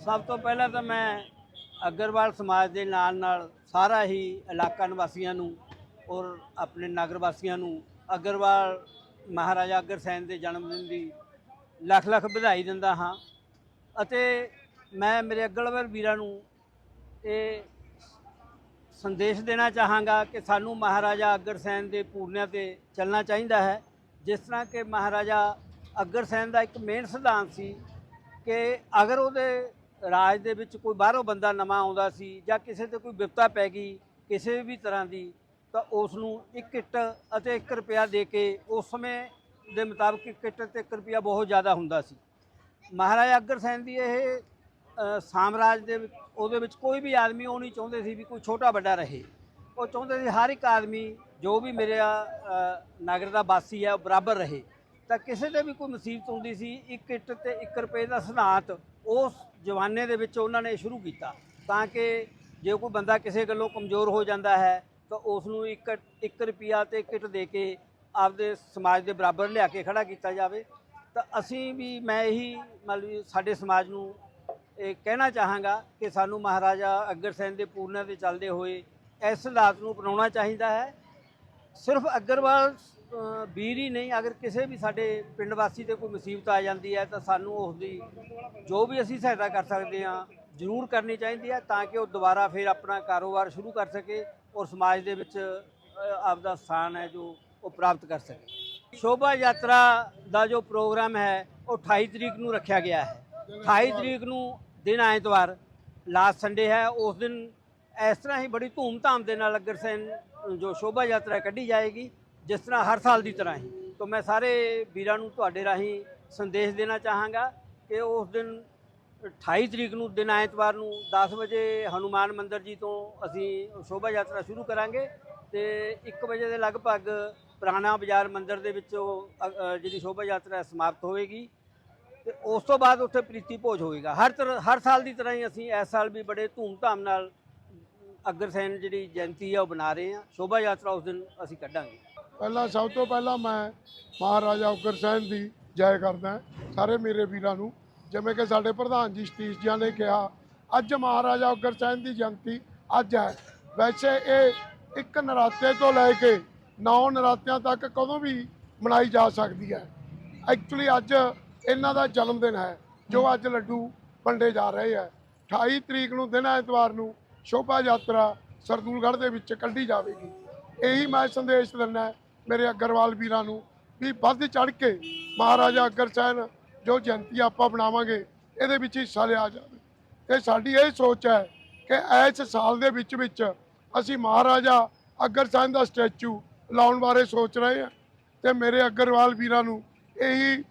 ਸਭ ਤੋਂ ਪਹਿਲਾਂ ਤਾਂ ਮੈਂ ਅਗਰਵਾਲ ਸਮਾਜ ਦੇ ਨਾਲ ਨਾਲ ਸਾਰਾ ਹੀ ਇਲਾਕਾ ਨਿਵਾਸੀਆਂ ਨੂੰ ਔਰ ਆਪਣੇ ਨਗਰ ਵਾਸੀਆਂ ਨੂੰ ਅਗਰਵਾਲ ਮਹਾਰਾਜਾ ਅਗਰਸੈਨ ਦੇ ਜਨਮ ਦਿਨ ਦੀ ਲੱਖ ਲੱਖ ਵਧਾਈ ਦਿੰਦਾ ਹਾਂ ਅਤੇ ਮੈਂ ਮੇਰੇ ਅਗਲਵਾਲ ਵੀਰਾਂ ਨੂੰ ਇਹ ਸੰਦੇਸ਼ ਦੇਣਾ ਚਾਹਾਂਗਾ ਕਿ ਸਾਨੂੰ ਮਹਾਰਾਜਾ ਅਗਰਸੈਨ ਦੇ ਪੂਰਨਿਆਂ ਤੇ ਚੱਲਣਾ ਚਾਹੀਦਾ ਹੈ, ਜਿਸ ਤਰ੍ਹਾਂ ਕਿ ਮਹਾਰਾਜਾ ਅਗਰਸੈਨ ਦਾ ਇੱਕ ਮੇਨ ਸਿਧਾਂਤ ਸੀ ਕਿ ਅਗਰ ਉਹਦੇ ਰਾਜ ਦੇ ਵਿੱਚ ਕੋਈ ਬਾਹਰੋਂ ਬੰਦਾ ਨਵਾਂ ਆਉਂਦਾ ਸੀ ਜਾਂ ਕਿਸੇ ਤੇ ਕੋਈ ਵਿਪਤਾ ਪੈ ਗਈ, ਕਿਸੇ ਵੀ ਤਰ੍ਹਾਂ ਦੀ, ਤਾਂ ਉਸ ਨੂੰ ਇੱਕ ਕਿੱਟ ਅਤੇ 1 ਰੁਪਿਆ ਦੇ ਕੇ ਉਸ ਸਮੇਂ ਦੇ ਮੁਤਾਬਕ ਕਿੱਟ ਇੱਟ ਤੇ 1 ਰੁਪਿਆ ਬਹੁਤ ਜ਼ਿਆਦਾ ਹੁੰਦਾ ਸੀ। ਮਹਾਰਾਜਾ ਅਗਰਸੈਨ ਦੀ ਇਹ ਸਾਮਰਾਜ ਦੇ ਉਹਦੇ ਵਿੱਚ ਕੋਈ ਵੀ ਆਦਮੀ ਉਹ ਨਹੀਂ ਚਾਹੁੰਦੇ ਸੀ ਵੀ ਕੋਈ ਛੋਟਾ ਵੱਡਾ ਰਹੇ। ਉਹ ਚਾਹੁੰਦੇ ਸੀ ਹਰ ਇੱਕ ਆਦਮੀ ਜੋ ਵੀ ਮੇਰੇ ਨਗਰ ਦਾ ਵਾਸੀ ਹੈ, ਉਹ ਬਰਾਬਰ ਰਹੇ। ਤਾਂ ਕਿਸੇ ਦੇ ਵੀ ਕੋਈ ਮੁਸੀਬਤ ਹੁੰਦੀ ਸੀ, ਇੱਕ ਇੱਟ ਤੇ 1 ਰੁਪਏ ਦਾ ਸਿਧਾਂਤ ਉਸ ਜਵਾਨੇ ਦੇ ਵਿੱਚ ਉਹਨਾਂ ਨੇ ਸ਼ੁਰੂ ਕੀਤਾ। ਤਾਂ ਕਿ ਜੇ ਕੋਈ ਬੰਦਾ ਕਿਸੇ ਗੱਲੋਂ ਕਮਜ਼ੋਰ ਹੋ ਜਾਂਦਾ ਹੈ, ਤਾਂ ਉਸ ਨੂੰ ਇੱਕ 1 ਰੁਪਿਆ ਤੇ ਕਿੱਟ ਦੇ ਕੇ ਆਪਦੇ ਸਮਾਜ ਦੇ ਬਰਾਬਰ ਲਿਆ ਕੇ ਖੜਾ ਕੀਤਾ ਜਾਵੇ। ਤਾਂ ਅਸੀਂ ਵੀ, ਮੈਂ ਇਹੀ ਮਤਲਬ ਸਾਡੇ ਸਮਾਜ ਨੂੰ ਇਹ ਕਹਿਣਾ ਚਾਹਾਂਗਾ ਕਿ ਸਾਨੂੰ ਮਹਾਰਾਜਾ ਅਗਰ ਸੈਨ ਦੇ ਪੂਰਨਾਂ ਤੇ ਚੱਲਦੇ ਹੋਏ ਇਸ ਸਿਧਾਂਤ ਨੂੰ ਅਪਣਾਉਣਾ ਚਾਹੀਦਾ ਹੈ। ਸਿਰਫ ਅਗਰਵਾਲ ਵੀਰ ਹੀ ਨਹੀਂ। ਅਗਰ ਕਿਸੇ ਵੀ ਸਾਡੇ ਪਿੰਡ ਵਾਸੀ ਤੇ ਕੋਈ ਮੁਸੀਬਤ ਆ ਜਾਂਦੀ ਹੈ, ਤਾਂ ਸਾਨੂੰ ਉਸ ਦੀ ਜੋ ਵੀ ਅਸੀਂ ਸਹਾਇਤਾ ਕਰ ਸਕਦੇ ਹਾਂ, ਜ਼ਰੂਰ ਕਰਨੀ ਚਾਹੀਦੀ ਹੈ ਤਾਂ ਕਿ ਉਹ ਦੁਬਾਰਾ ਫਿਰ ਆਪਣਾ ਕਾਰੋਬਾਰ ਸ਼ੁਰੂ ਕਰ ਸਕੇ ਔਰ ਸਮਾਜ ਦੇ ਵਿੱਚ ਆਪਦਾ ਸਥਾਨ ਹੈ ਜੋ ਉਹ ਪ੍ਰਾਪਤ ਕਰ ਸਕੇ। ਸ਼ੋਭਾ ਯਾਤਰਾ ਦਾ ਜੋ ਪ੍ਰੋਗਰਾਮ ਹੈ, ਉਹ 28 ਤਰੀਕ ਨੂੰ ਰੱਖਿਆ ਗਿਆ ਹੈ। 28 ਤਰੀਕ ਨੂੰ ਦਿਨ ਐਤਵਾਰ, ਲਾਸਟ ਸੰਡੇ ਹੈ। ਉਸ ਦਿਨ ਇਸ ਤਰ੍ਹਾਂ ਹੀ ਬੜੀ ਧੂਮ-ਧਾਮ ਦੇ ਨਾਲ ਅਗਰਸੈਨ ਜੋ ਸ਼ੋਭਾ ਯਾਤਰਾ ਕੱਢੀ ਜਾਏਗੀ। ਜਿਸ ਤਰ੍ਹਾਂ ਹਰ ਸਾਲ ਦੀ ਤਰ੍ਹਾਂ ਹੀ। ਤਾਂ ਮੈਂ ਸਾਰੇ ਵੀਰਾਂ ਨੂੰ ਤੁਹਾਡੇ ਰਾਹੀਂ ਸੰਦੇਸ਼ ਦੇਣਾ ਚਾਹਾਂਗਾ ਕਿ ਉਸ ਦਿਨ 28 ਤਰੀਕ ਨੂੰ, ਦਿਨ ਐਤਵਾਰ ਨੂੰ 10 ਵਜੇ ਹਨੂਮਾਨ ਮੰਦਿਰ ਜੀ ਤੋਂ ਅਸੀਂ ਸ਼ੋਭਾ ਯਾਤਰਾ ਸ਼ੁਰੂ ਕਰਾਂਗੇ ਤੇ 1 ਵਜੇ ਦੇ ਲਗਭਗ ਪੁਰਾਣਾ ਬਾਜ਼ਾਰ ਮੰਦਿਰ ਦੇ ਵਿੱਚ ਉਹ ਜਿਹੜੀ ਸ਼ੋਭਾ ਯਾਤਰਾ ਸਮਾਪਤ ਹੋਵੇਗੀ ਤੇ ਉਸ ਤੋਂ ਬਾਅਦ ਉੱਥੇ ਪ੍ਰੀਤੀ ਭੋਜ ਹੋਏਗਾ ਹਰ ਤਰ੍ਹਾਂ ਹਰ ਸਾਲ ਦੀ ਤਰ੍ਹਾਂ ਹੀ ਅਸੀਂ ਇਸ ਸਾਲ ਵੀ ਬੜੇ ਧੂਮ-ਧਾਮ ਨਾਲ ਅਗਰਸੈਨ ਜਿਹੜੀ ਜਯੰਤੀ ਆ ਉਹ ਬਣਾ ਰਹੇ ਹਾਂ ਸ਼ੋਭਾ ਯਾਤਰਾ ਉਸ ਦਿਨ ਅਸੀਂ ਕੱਢਾਂਗੇ। ਪਹਿਲਾਂ ਸਭ ਤੋਂ ਪਹਿਲਾਂ ਮੈਂ ਮਹਾਰਾਜਾ ਉਗਰਸੈਨ ਦੀ ਜੈ ਕਰਦਾ, ਸਾਰੇ ਮੇਰੇ ਵੀਰਾਂ ਨੂੰ, ਜਿਵੇਂ ਕਿ ਸਾਡੇ ਪ੍ਰਧਾਨ ਜੀ ਸਤੀਸ਼ ਜੀ ਨੇ ਕਿਹਾ, ਅੱਜ ਮਹਾਰਾਜਾ ਉਗਰਸੈਨ ਦੀ ਜਯੰਤੀ ਅੱਜ ਹੈ। ਵੈਸੇ ਇਹ ਇੱਕ ਨਰਾਤੇ ਤੋਂ ਲੈ ਕੇ ਨੌ ਨਰਾਤਿਆਂ ਤੱਕ ਕਦੋਂ ਵੀ ਮਨਾਈ ਜਾ ਸਕਦੀ ਹੈ। ਐਕਚੁਅਲੀ ਅੱਜ ਇਹਨਾਂ ਦਾ ਜਨਮ ਦਿਨ ਹੈ, ਜੋ ਅੱਜ ਲੱਡੂ ਵੰਡੇ ਜਾ ਰਹੇ ਹੈ। 28 ਤਰੀਕ ਨੂੰ ਦਿਨ ਐਤਵਾਰ ਨੂੰ ਸ਼ੋਭਾ ਯਾਤਰਾ ਸਰਦੂਲਗੜ੍ਹ ਦੇ ਵਿੱਚ ਕੱਢੀ ਜਾਵੇਗੀ। ਇਹੀ ਮੈਂ ਸੰਦੇਸ਼ ਦਿੰਦਾ ਮੇਰੇ ਅਗਰਵਾਲ ਵੀਰਾਂ ਨੂੰ ਵੀ ਵੱਧ ਚੜ ਕੇ ਮਹਾਰਾਜਾ ਅਗਰਸੈਨ ਜੋ ਜਯੰਤੀ ਆਪਾਂ ਬਣਾਵਾਂਗੇ ਇਹਦੇ ਵਿੱਚ ਹਿੱਸਾ ਲਿਆ ਜਾਵੇ। ਤੇ ਸਾਡੀ ਇਹ ਸੋਚ ਹੈ ਕਿ ਇਸ ਸਾਲ ਦੇ ਵਿੱਚ ਵਿੱਚ ਅਸੀਂ ਮਹਾਰਾਜਾ ਅਗਰਸੈਨ ਦਾ ਸਟੈਚੂ ਲਾਉਣ ਬਾਰੇ ਸੋਚ ਰਹੇ ਹਾਂ। ਤੇ ਮੇਰੇ ਅਗਰਵਾਲ ਵੀਰਾਂ ਨੂੰ ਇਹੀ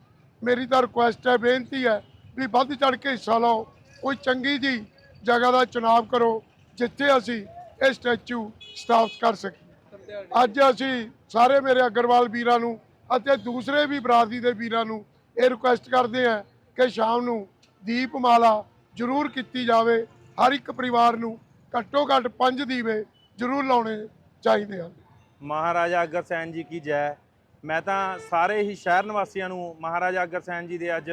ਮੇਰੀ ਤਾਂ ਰਿਕੁਐਸਟ ਹੈ, ਬੇਨਤੀ ਹੈ ਵੀ ਵੱਧ ਚੜ ਕੇ ਹਿੱਸਾ ਲਓ। ਕੋਈ ਚੰਗੀ ਜੀ ਜਗ੍ਹਾ ਦਾ ਚੁਣਾਵ ਕਰੋ ਜਿੱਥੇ ਅਸੀਂ ਇਹ ਸਟੈਚੂ ਸਥਾਪਿਤ ਕਰ ਸਕੀਏ। ਅੱਜ ਅਸੀਂ ਸਾਰੇ ਮੇਰੇ ਅਗਰਵਾਲ ਵੀਰਾਂ ਨੂੰ ਅਤੇ ਦੂਸਰੇ ਵੀ ਬਰਾਦਰੀ ਦੇ ਵੀਰਾਂ ਨੂੰ ਇਹ ਰਿਕੁਐਸਟ ਕਰਦੇ ਹਾਂ ਕਿ ਸ਼ਾਮ ਨੂੰ ਦੀਪਮਾਲਾ ਜ਼ਰੂਰ ਕੀਤੀ ਜਾਵੇ। ਹਰ ਇੱਕ ਪਰਿਵਾਰ ਨੂੰ ਘੱਟੋ ਘੱਟ ਪੰਜ ਦੀਵੇ ਜ਼ਰੂਰ ਲਾਉਣੇ ਚਾਹੀਦੇ ਹਨ। ਮਹਾਰਾਜਾ ਅਗਰਸੈਨ ਜੀ ਕੀ ਜੈ। ਮੈਂ ਤਾਂ ਸਾਰੇ ਹੀ ਸ਼ਹਿਰ ਨਿਵਾਸੀਆਂ ਨੂੰ ਮਹਾਰਾਜਾ ਅਗਰਸੈਨ ਜੀ ਦੇ ਅੱਜ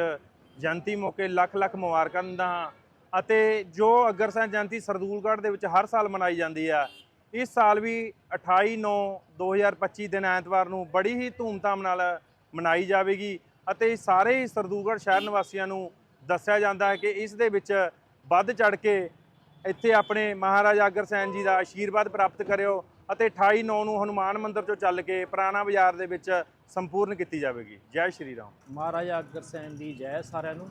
ਜਯੰਤੀ ਮੌਕੇ ਲੱਖ ਲੱਖ ਮੁਬਾਰਕਾਂ ਦਿੰਦਾ ਹਾਂ। ਅਤੇ ਜੋ ਅਗਰਸੈਨ ਜਯੰਤੀ ਸਰਦੂਲਗੜ੍ਹ ਦੇ ਵਿੱਚ ਹਰ ਸਾਲ ਮਨਾਈ ਜਾਂਦੀ ਆ, ਇਸ ਸਾਲ ਵੀ 28 9 2025 ਦਿਨ ਐਤਵਾਰ ਨੂੰ ਬੜੀ ਹੀ ਧੂਮਧਾਮ ਨਾਲ ਮਨਾਈ ਜਾਵੇਗੀ ਅਤੇ ਸਾਰੇ ਹੀ ਸਰਦੂਲਗੜ੍ਹ ਸ਼ਹਿਰ ਨਿਵਾਸੀਆਂ ਨੂੰ ਦੱਸਿਆ ਜਾਂਦਾ ਹੈ ਕਿ ਇਸ ਦੇ ਵਿੱਚ ਵੱਧ ਚੜ ਕੇ ਇੱਥੇ ਆਪਣੇ ਮਹਾਰਾਜਾ ਅਗਰਸੈਨ ਜੀ ਦਾ ਆਸ਼ੀਰਵਾਦ ਪ੍ਰਾਪਤ ਕਰਿਓ ਅਤੇ 28 9 ਨੂੰ ਹਨੂਮਾਨ ਮੰਦਿਰ ਚੋਂ ਚੱਲ ਕੇ ਪੁਰਾਣਾ ਬਾਜ਼ਾਰ ਦੇ ਵਿੱਚ ਸੰਪੂਰਨ ਕੀਤੀ ਜਾਵੇਗੀ। ਜੈ ਸ਼੍ਰੀ ਰਾਮ। ਮਹਾਰਾਜਾ ਅਗਰਸੈਨ ਦੀ ਜੈ ਸਾਰਿਆਂ ਨੂੰ।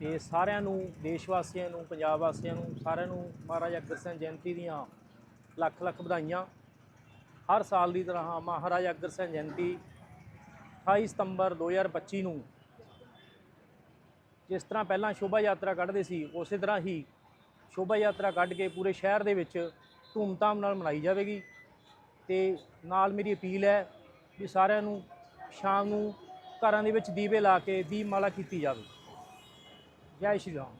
ਤੇ ਸਾਰਿਆਂ ਨੂੰ ਦੇਸ਼ ਵਾਸੀਆਂ ਨੂੰ, ਪੰਜਾਬ ਵਾਸੀਆਂ ਨੂੰ, ਸਾਰਿਆਂ ਨੂੰ ਮਹਾਰਾਜਾ ਅਗਰਸੈਨ ਜਯੰਤੀ ਦੀਆਂ ਲੱਖ ਲੱਖ ਵਧਾਈਆਂ। ਹਰ ਸਾਲ ਦੀ ਤਰ੍ਹਾਂ ਮਹਾਰਾਜਾ ਅਗਰਸੈਨ ਜਯੰਤੀ 28 ਸਤੰਬਰ 2025 ਨੂੰ ਜਿਸ ਤਰ੍ਹਾਂ ਪਹਿਲਾਂ ਸ਼ੋਭਾ ਯਾਤਰਾ ਕੱਢਦੇ ਸੀ, ਉਸੇ ਤਰ੍ਹਾਂ ਹੀ ਸ਼ੋਭਾ ਯਾਤਰਾ ਕੱਢ ਕੇ ਪੂਰੇ ਸ਼ਹਿਰ ਦੇ ਵਿੱਚ ਧੂਮਧਾਮ ਨਾਲ ਮਨਾਈ ਜਾਵੇਗੀ। ਤੇ ਨਾਲ ਮੇਰੀ ਅਪੀਲ ਹੈ ਵੀ ਸਾਰਿਆਂ ਨੂੰ ਸ਼ਾਮ ਨੂੰ ਘਰਾਂ ਦੇ ਵਿੱਚ ਦੀਵੇ ਲਾ ਕੇ ਦੀਪਮਾਲਾ ਕੀਤੀ ਜਾਵੇ। ਜੈ ਸ਼੍ਰੀ ਰਾਮ